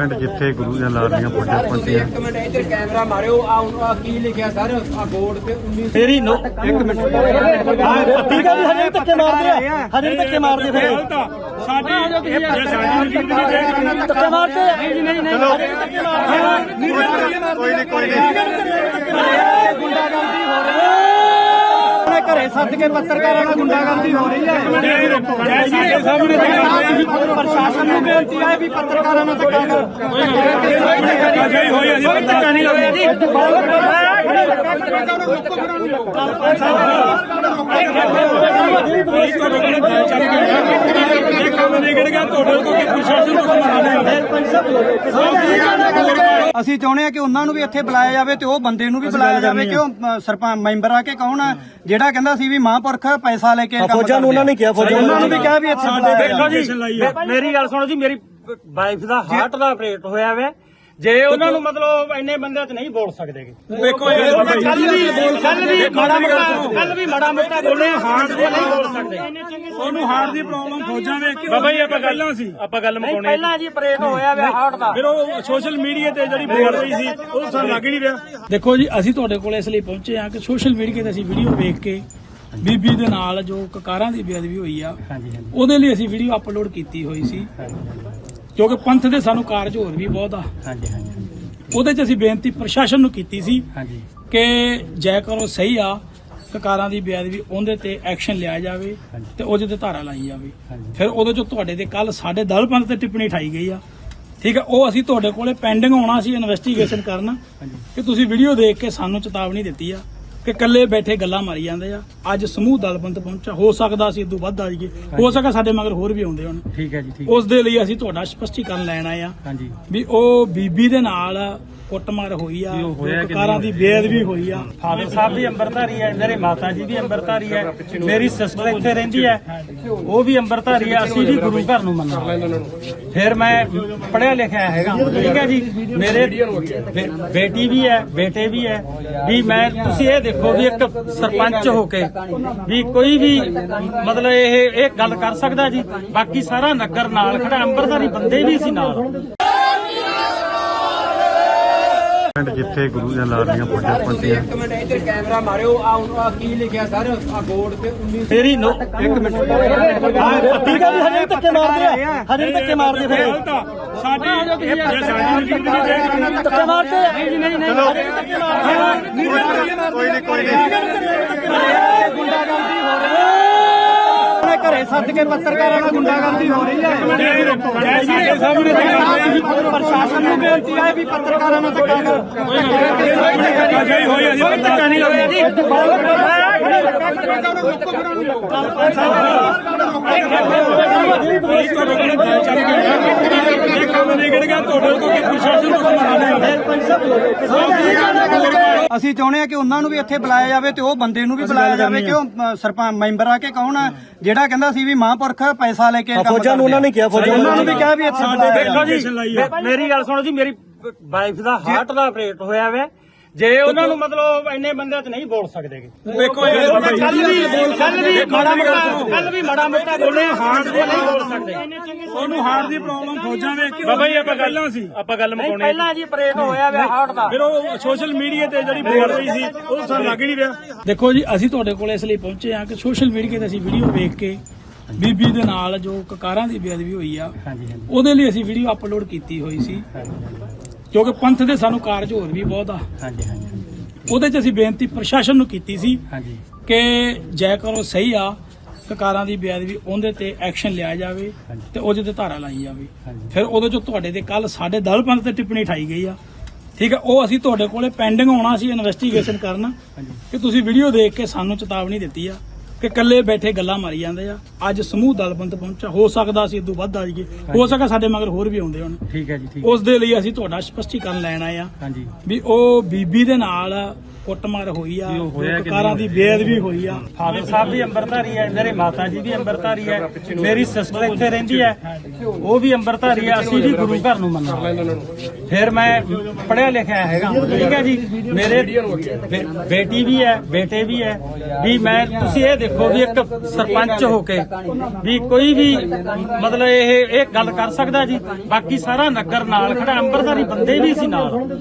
ਪਿੰਡ ਜਿੱਥੇ ਗੁਰੂ ਦੀਆਂ ਫੌਜਾਂ ਪਹੁੰਚੀਆਂ ਇੱਕ ਮਿੰਟ ਇੱਧਰ ਕੈਮਰਾ ਮਾਰਿਓ ਆ ਆ ਕੀ ਲਿਖਿਆ ਸਰ ਆ ਬੋਰਡ ਤੇ 19 ਮੇਰੀ ਨੋ ਇੱਕ ਮਿੰਟ ਠੀਕ ਹੈ ਜੀ ਹਜੇ ਧੱਕੇ ਮਾਰਦੇ ਆ ਹਜੇ ਧੱਕੇ ਮਾਰਦੇ ਫਿਰ ਸਾਡੀ ਜੇ ਸਾਡੀ ਨਹੀਂ ਦੇ ਧੱਕੇ ਮਾਰਦੇ ਨਹੀਂ ਨਹੀਂ ਨਹੀਂ ਚਲੋ। ਹਜੇ ਧੱਕੇ ਮਾਰਦੇ ਆ। ਕੋਈ ਨਹੀਂ ਕੋਈ ਨਹੀਂ ਗੁੰਡਾਗਰਦੀ ਹੋ ਰਹੀ ਘਰੇ ਸੱਦ ਕੇ ਪੱਤਰਕਾਰਾਂ ਨਾਲ ਗੁੰਡਾਗਰਦੀ ਹੋ ਰਹੀ ਹੈ। ਸਾਡੇ ਸਾਹਮਣੇ ਤੇ ਪ੍ਰਸ਼ਾਸਨ ਨੂੰ ਬੇਨਤੀ ਹੈ ਵੀ ਪੱਤਰਕਾਰਾਂ ਨਾਲ ਧੱਕਾ ਕਰ। ਅਜੇ ਹੋਈ ਅਸੀਂ ਧੱਕਾ ਨਹੀਂ ਕਰਦੇ ਜੀ ਇਹ ਕੰਮ ਨਿਕਲ ਗਿਆ ਤੁਹਾਡੇ ਕੋਲ ਪ੍ਰਸ਼ਾਸਨ ਨੂੰ ਸੰਭਾਲਣਾ ਅਸੀਂ ਚਾਹੁੰਦੇ ਆ ਕਿ ਉਹਨਾਂ ਨੂੰ ਵੀ ਇੱਥੇ ਬੁਲਾਇਆ ਜਾਵੇ ਤੇ ਉਹ ਬੰਦੇ ਨੂੰ ਵੀ ਬੁਲਾਇਆ ਜਾਵੇ ਕਿ ਉਹ ਸਰਪੰਚ ਮੈਂਬਰ ਆ ਕੇ ਕੌਣ ਆ? ਜਿਹੜਾ ਕਹਿੰਦਾ ਸੀ ਵੀ ਮਹਾਂਪੁਰਖ ਪੈਸਾ ਲੈ ਕੇ ਫੌਜਾਂ ਨੂੰ ਉਹਨਾਂ ਨੇ ਕਿਹਾ ਫੌਜਾਂ ਉਹਨਾਂ ਨੂੰ ਵੀ ਕਿਹਾ ਵੀ ਇੱਥੇ ਦੇਖੋ। ਜੀ ਮੇਰੀ ਗੱਲ ਸੁਣੋ ਜੀ ਮੇਰੀ ਵਾਈਫ ਦਾ ਹਾਰਟ ਦਾ ਆਪਰੇਟ ਹੋਇਆ ਵਾ। ਜੇ ਉਹਨਾਂ ਨੂੰ ਮਤਲਬ ਇੰਨੇ ਬੰਦਿਆਂ 'ਚ ਨਹੀਂ ਬੋਲ ਸਕਦੇ ਦੇਖੋ ਕੱਲ ਵੀ ਕੱਲ ਵੀ ਮਾੜਾ ਮੋਟਾ ਕੱਲ ਵੀ ਮਾੜਾ ਮੋਟਾ ਬੋਲੇ ਹਾਰਟ ਦੇ ਨਹੀਂ ਬੋਲ ਸਕਦੇ। ਉਹਨੂੰ ਹਾਰਟ ਦੀ ਪ੍ਰੋਬਲਮ ਫੌਜਾਂ ਵੇਖ ਕੇ ਬਾਬਾ ਜੀ ਆਪਾਂ ਗੱਲ ਪਹਿਲਾਂ ਸੀ। ਆਪਾਂ ਗੱਲ ਮੁਕਾਉਣੀ ਪਹਿਲਾਂ ਜੀ ਆਪਰੇਟ ਹੋਇਆ ਵਾ ਹਾਰਟ ਦਾ। ਫਿਰ ਉਹ ਸੋਸ਼ਲ ਮੀਡੀਆ ਤੇ ਜਿਹੜੀ ਬੋਲ ਰਹੀ ਸੀ ਉਹ ਸਾਨੂੰ ਲੱਗ ਹੀ ਨਹੀਂ ਰਿਹਾ। ਦੇਖੋ ਜੀ ਅਸੀਂ ਤੁਹਾਡੇ ਕੋਲ ਇਸ ਲਈ ਪਹੁੰਚੇ ਹਾਂ ਕਿ ਸੋਸ਼ਲ ਮੀਡੀਆ ਤੇ ਅਸੀਂ ਵੀਡੀਓ ਵੇਖ ਕੇ ਬੀਬੀ ਦੇ ਨਾਲ ਜੋ ਕਕਾਰਾਂ ਦੀ ਬੇਅਦਬੀ ਹੋਈ ਆ ਉਹਦੇ ਲਈ ਅਸੀਂ ਵੀਡੀਓ ਅਪਲੋਡ ਕੀਤੀ ਹੋਈ ਸੀ। ਕਿਉਂਕਿ ਪੰਥ ਦੇ ਸਾਨੂੰ ਕਾਰਜ ਹੋਰ ਵੀ ਬਹੁਤ ਆ। ਉਹਦੇ 'ਚ ਅਸੀਂ ਬੇਨਤੀ ਪ੍ਰਸ਼ਾਸਨ ਨੂੰ ਕੀਤੀ ਸੀ ਕਿ ਜੈ ਕਰੋ ਸਹੀ ਆ ਕਕਾਰਾਂ ਦੀ ਬੇਅਦਬੀ ਉਹਦੇ ਤੇ ਐਕਸ਼ਨ ਲਿਆ ਜਾਵੇ ਤੇ ਉਹਦੇ ਤੇ ਧਾਰਾ ਲਾਈ ਜਾਵੇ। ਫਿਰ ਉਹਦੇ 'ਚ ਤੁਹਾਡੇ ਤੇ ਕੱਲ ਸਾਡੇ ਦਲ ਪੰਥ ਤੇ ਟਿੱਪਣੀ ਠਾਈ ਗਈ ਆ। ਠੀਕ ਆ ਉਹ ਅਸੀਂ ਤੁਹਾਡੇ ਕੋਲੇ ਪੈਂਡਿੰਗ ਆਉਣਾ ਸੀ ਇਨਵੈਸਟੀਗੇਸ਼ਨ ਕਰਨ ਕਿ ਤੁਸੀਂ ਵੀਡੀਓ ਦੇਖ ਕੇ ਸਾਨੂੰ ਚੇਤਾਵਨੀ ਦਿੱਤੀ ਆ। ਕਿ ਇਕੱਲੇ ਬੈਠੇ ਗੱਲਾਂ ਮਾਰੀ ਜਾਂਦੇ ਆ। ਅੱਜ ਸਮੂਹ ਦਲਬੰਦ ਪਹੁੰਚਾ ਹੋ ਸਕਦਾ ਸੀ ਇਦੋਂ ਵੱਧ ਆ ਜਾਈਏ। ਹੋ ਸਕਦਾ ਸਾਡੇ ਮਗਰ ਹੋਰ ਵੀ ਆਉਂਦੇ ਹੋਣ। ਠੀਕ ਹੈ ਜੀ ਠੀਕ ਉਸ ਦੇ ਲਈ ਅਸੀਂ ਤੁਹਾਡਾ ਸਪਸ਼ਟੀਕਰਨ ਲੈਣ ਆਏ ਆ ਹਾਂਜੀ। ਵੀ ਉਹ ਬੀਬੀ ਦੇ ਨਾਲ ਕੁੱਟਮਾਰ ਹੋਈ ਆ ਕਾਰਾਂ ਦੀ ਬੇਅਦਬੀ ਹੋਈ ਆ। ਫਾਦਰ ਸਾਹਿਬ ਵੀ ਅੰਮ੍ਰਿਤਧਾਰੀ ਹੈ ਮੇਰੇ ਮਾਤਾ ਜੀ ਵੀ ਅੰਮ੍ਰਿਤਧਾਰੀ ਹੈ ਮੇਰੀ ਸਿਸਟਰ ਇੱਥੇ ਰਹਿੰਦੀ ਹੈ ਉਹ ਵੀ ਅੰਮ੍ਰਿਤਧਾਰੀ ਹੈ ਅਸੀਂ ਵੀ ਗੁਰੂ ਘਰ ਨੂੰ ਮੰਨਦੇ ਫਿਰ ਮੈਂ ਪੜਿਆ ਲਿਖਿਆ ਹੈਗਾ ਠੀਕ ਹੈ ਜੀ? ਮੇਰੇ ਬੇਟੀ ਵੀ ਹੈ ਬੇਟੇ ਵੀ ਹੈ ਵੀ ਮੈਂ ਤੁਸੀਂ ਇਹ ਦੇਖੋ ਵੀ ਇੱਕ ਸਰਪੰਚ ਹੋ ਕੇ ਵੀ ਕੋਈ ਵੀ ਮਤਲਬ ਇਹ ਇਹ ਗੱਲ ਕਰ ਸਕਦਾ ਜੀ? ਬਾਕੀ ਸਾਰਾ ਨਗਰ ਨਾਲ ਖੜਾ ਅੰਮ੍ਰਿਤਧਾਰੀ ਬੰਦੇ ਵੀ ਸੀ ਨਾਲ। ਪਿੰਡ ਜਿੱਥੇ ਗੁਰੂ ਦੀਆਂ ਲਾਲੀਆਂ ਫੌਜਾਂ ਪਹੁੰਚੀਆਂ ਇੱਕ ਮਿੰਟ ਇੱਧਰ ਕੈਮਰਾ ਮਾਰਿਓ। ਆ ਆ ਕੀ ਲਿਖਿਆ ਸਰ? ਆ ਬੋਰਡ ਤੇ 19 ਮੇਰੀ ਨੋ ਇੱਕ ਮਿੰਟ। ਠੀਕ ਹੈ ਜੀ ਹਜੇ ਧੱਕੇ ਮਾਰਦੇ ਆ। ਹਜੇ ਧੱਕੇ ਮਾਰਦੇ ਫਿਰ। ਸਾਡੀ ਜੇ ਸਾਡੀ ਨਹੀਂ ਧੱਕੇ ਮਾਰਦੇ ਨਹੀਂ ਨਹੀਂ ਨਹੀਂ। ਕੋਈ ਨਹੀਂ ਕੋਈ ਨਹੀਂ। ਗੁੰਡਾਗਰਦੀ ਹੋ ਰਹੀ ਹੈ। ਘਰੇ ਸੱਦ ਕੇ ਪੱਤਰਕਾਰਾਂ ਨਾਲ ਗੁੰਡਾਗਰਦੀ ਹੋ ਰਹੀ ਹੈ ਸਾਡੇ ਸਾਹਮਣੇ ਤੇ ਕਰ ਰਹੇ ਸੀ ਪ੍ਰਸ਼ਾਸਨ ਨੂੰ ਬੇਨਤੀ ਹੈ ਵੀ ਪੱਤਰਕਾਰਾਂ ਨਾਲ ਧੱਕਾ ਕਰ ਅਜੇ ਹੋਈ ਅਸੀਂ ਧੱਕਾ ਨਹੀਂ ਕਰਦੇ ਜੀ ਇਹ ਕੰਮ ਨਿਕਲ ਗਿਆ ਤੁਹਾਡੇ ਅਸੀਂ ਚਾਹੁੰਦੇ ਆ ਕਿ ਉਹਨਾਂ ਨੂੰ ਵੀ ਇੱਥੇ ਬੁਲਾਇਆ ਜਾਵੇ ਤੇ ਉਹ ਬੰਦੇ ਨੂੰ ਵੀ ਬੁਲਾਇਆ ਜਾਵੇ ਕਿ ਉਹ ਸਰਪੰਚ ਮੈਂਬਰ ਆ ਕੇ ਕੌਣ ਆ? ਜਿਹੜਾ ਕਹਿੰਦਾ ਸੀ ਵੀ ਮਹਾਂਪੁਰਖ ਪੈਸਾ ਲੈ ਕੇ ਫੌਜਾਂ ਨੂੰ ਉਹਨਾਂ ਨੇ ਕਿਹਾ ਫੌਜਾਂ ਉਹਨਾਂ ਨੂੰ ਵੀ ਕਿਹਾ ਵੀ ਇੱਥੇ ਦੇਖੋ ਜੀ ਮੇਰੀ ਗੱਲ ਸੁਣੋ ਜੀ ਮੇਰੀ ਵਾਈਫ ਦਾ ਹਾਰਟ ਦਾ ਆਪਰੇਟ ਹੋਇਆ ਵਾ। ਜੇ ਉਹਨਾਂ ਨੂੰ ਮਤਲਬ ਇੰਨੇ ਬੰਦਿਆਂ 'ਚ ਨਹੀਂ ਬੋਲ ਸਕਦੇ ਦੇਖੋ ਕੱਲ ਵੀ ਕੱਲ ਵੀ ਮਾੜਾ ਮੋਟਾ ਕੱਲ ਵੀ ਮਾੜਾ ਮੋਟਾ ਬੋਲੇ ਹਾਰਟ ਦੇ ਨਹੀਂ ਬੋਲ ਸਕਦੇ। ਉਹਨੂੰ ਹਾਰਟ ਦੀ ਪ੍ਰੋਬਲਮ ਫੌਜਾਂ ਵੇਖ ਕੇ ਬਾਬਾ ਜੀ ਆਪਾਂ ਗੱਲ ਪਹਿਲਾਂ ਸੀ। ਆਪਾਂ ਗੱਲ ਮੁਕਾਉਣੀ ਪਹਿਲਾਂ ਜੀ ਆਪਰੇਟ ਹੋਇਆ ਵਾ ਹਾਰਟ ਦਾ। ਫਿਰ ਉਹ ਸੋਸ਼ਲ ਮੀਡੀਆ ਤੇ ਜਿਹੜੀ ਬੋਲ ਰਹੀ ਸੀ ਉਹ ਸਾਨੂੰ ਲੱਗ ਨਹੀਂ ਰਿਹਾ। ਦੇਖੋ ਜੀ ਅਸੀਂ ਤੁਹਾਡੇ ਕੋਲ ਇਸ ਲਈ ਪਹੁੰਚੇ ਹਾਂ ਕਿ ਸੋਸ਼ਲ ਮੀਡੀਆ ਤੇ ਅਸੀਂ ਵੀਡੀਓ ਵੇਖ ਕੇ ਬੀਬੀ ਦੇ ਨਾਲ ਜੋ ਕਕਾਰਾਂ ਦੀ ਬੇਅਦਬੀ ਹੋਈ ਆ ਉਹਦੇ ਲਈ ਅਸੀਂ ਵੀਡੀਓ ਅਪਲੋਡ ਕੀਤੀ ਹੋਈ ਸੀ। ਕਿਉਂਕਿ ਪੰਥ ਦੇ ਸਾਨੂੰ ਕਾਰਜ ਹੋਰ ਵੀ ਬਹੁਤ ਆ। ਉਹਦੇ 'ਚ ਅਸੀਂ ਬੇਨਤੀ ਪ੍ਰਸ਼ਾਸਨ ਨੂੰ ਕੀਤੀ ਸੀ ਕਿ ਜੈ ਕਰੋ ਸਹੀ ਆ ਕਕਾਰਾਂ ਦੀ ਬੇਅਦਬੀ ਉਹਦੇ ਤੇ ਐਕਸ਼ਨ ਲਿਆ ਜਾਵੇ ਤੇ ਉਹਦੇ ਤੇ ਧਾਰਾ ਲਾਈ ਜਾਵੇ। ਫਿਰ ਉਹਦੇ 'ਚ ਤੁਹਾਡੇ ਤੇ ਕੱਲ ਸਾਡੇ ਦਲ ਪੰਥ ਤੇ ਟਿੱਪਣੀ ਠਾਈ ਗਈ ਆ। ਠੀਕ ਆ ਉਹ ਅਸੀਂ ਤੁਹਾਡੇ ਕੋਲੇ ਪੈਂਡਿੰਗ ਆਉਣਾ ਸੀ ਇਨਵੈਸਟੀਗੇਸ਼ਨ ਕਰਨ ਕਿ ਤੁਸੀਂ ਵੀਡੀਓ ਦੇਖ ਕੇ ਸਾਨੂੰ ਚੇਤਾਵਨੀ ਦਿੱਤੀ ਆ। ਕਿ ਇਕੱਲੇ ਬੈਠੇ ਗੱਲਾਂ ਮਾਰੀ ਜਾਂਦੇ ਆ। ਅੱਜ ਸਮੂਹ ਦਲਬੰਦ ਪਹੁੰਚਾ। ਹੋ ਸਕਦਾ ਸੀ ਇਦੋਂ ਵੱਧ ਆ ਜਾਈਏ। ਹੋ ਸਕਦਾ ਸਾਡੇ ਮਗਰ ਹੋਰ ਵੀ ਆਉਂਦੇ ਹੋਣ। ਠੀਕ ਹੈ ਜੀ ਠੀਕ ਉਸ ਦੇ ਲਈ ਅਸੀਂ ਤੁਹਾਡਾ ਸਪਸ਼ਟੀਕਰਨ ਲੈਣ ਆਏ ਆ ਹਾਂਜੀ। ਵੀ ਉਹ ਬੀਬੀ ਦੇ ਨਾਲ ਕੁੱਟਮਾਰ ਹੋਈ ਆ ਕਕਾਰਾਂ ਦੀ ਬੇਅਦਬੀ ਹੋਈ ਆ। ਫਾਦਰ ਸਾਹਿਬ ਵੀ ਅੰਮ੍ਰਿਤਧਾਰੀ ਹੈ ਮੇਰੇ ਮਾਤਾ ਜੀ ਵੀ ਅੰਮ੍ਰਿਤਧਾਰੀ ਹੈ ਮੇਰੀ ਸਿਸਟਰ ਇੱਥੇ ਰਹਿੰਦੀ ਹੈ ਉਹ ਵੀ ਅੰਮ੍ਰਿਤਧਾਰੀ ਹੈ ਅਸੀਂ ਵੀ ਗੁਰੂ ਘਰ ਨੂੰ ਮੰਨਣਾ ਫਿਰ ਮੈਂ ਪੜਿਆ ਲਿਖਿਆ ਹੈਗਾ ਠੀਕ ਹੈ ਜੀ? ਮੇਰੇ ਬੇਟੀ ਵੀ ਹੈ ਬੇਟੇ ਵੀ ਹੈ ਵੀ ਮੈਂ ਤੁਸੀਂ ਇਹ ਦੇਖੋ ਵੀ ਇੱਕ ਸਰਪੰਚ ਹੋ ਕੇ ਵੀ ਕੋਈ ਵੀ ਮਤਲਬ ਇਹ ਇਹ ਗੱਲ ਕਰ ਸਕਦਾ ਜੀ? ਬਾਕੀ ਸਾਰਾ ਨਗਰ ਨਾਲ ਖੜਾ ਅੰਮ੍ਰਿਤਧਾਰੀ ਬੰਦੇ ਵੀ ਸੀ ਨਾਲ।